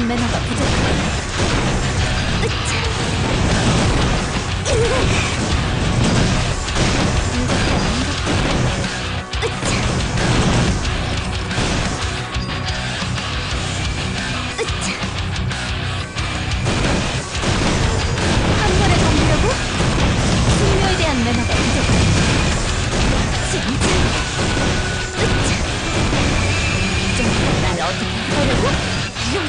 숙녀에 대한 매너가 부족하다. 으쌰! 이거도 아닌 것 으쌰! 으쌰! 한 번에 덤비려고? 숙녀에 대한 매너가 부족하다. 진짜? 으쌰! 이 정도면 날 어떻게 하려고? 이런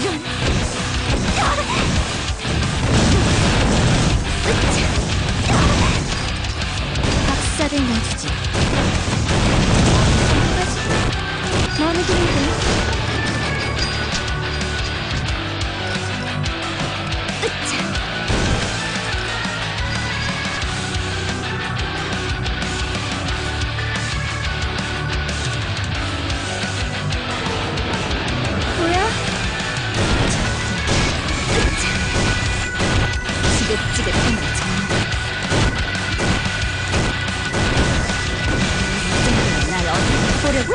이런 보려고?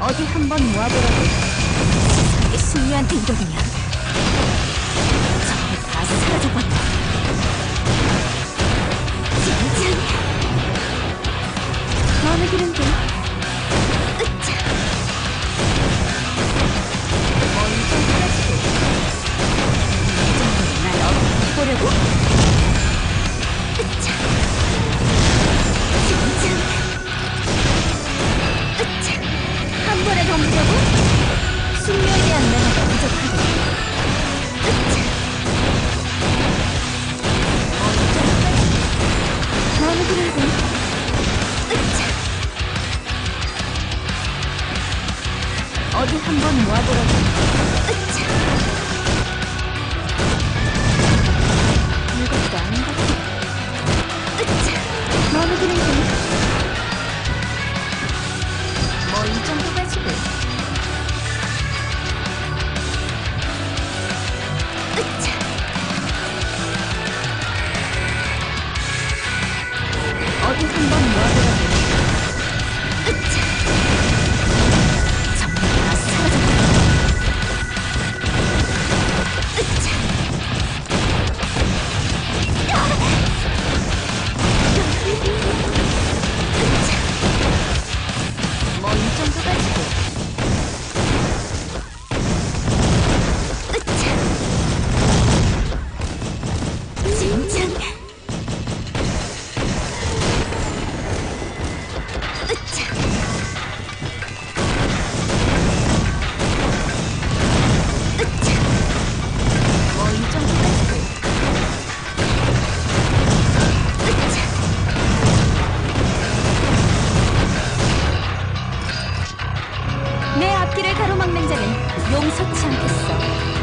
어디 한번 모아보라고. 승리한테 이러느냐? 전부 다 사라져버려 어디 한번 모아보라고. 으쌰 이것도 아닌 것 같아 으쌰 마음에 드는데 한번 모 내 앞길을 가로막는 자는 용서치 않겠어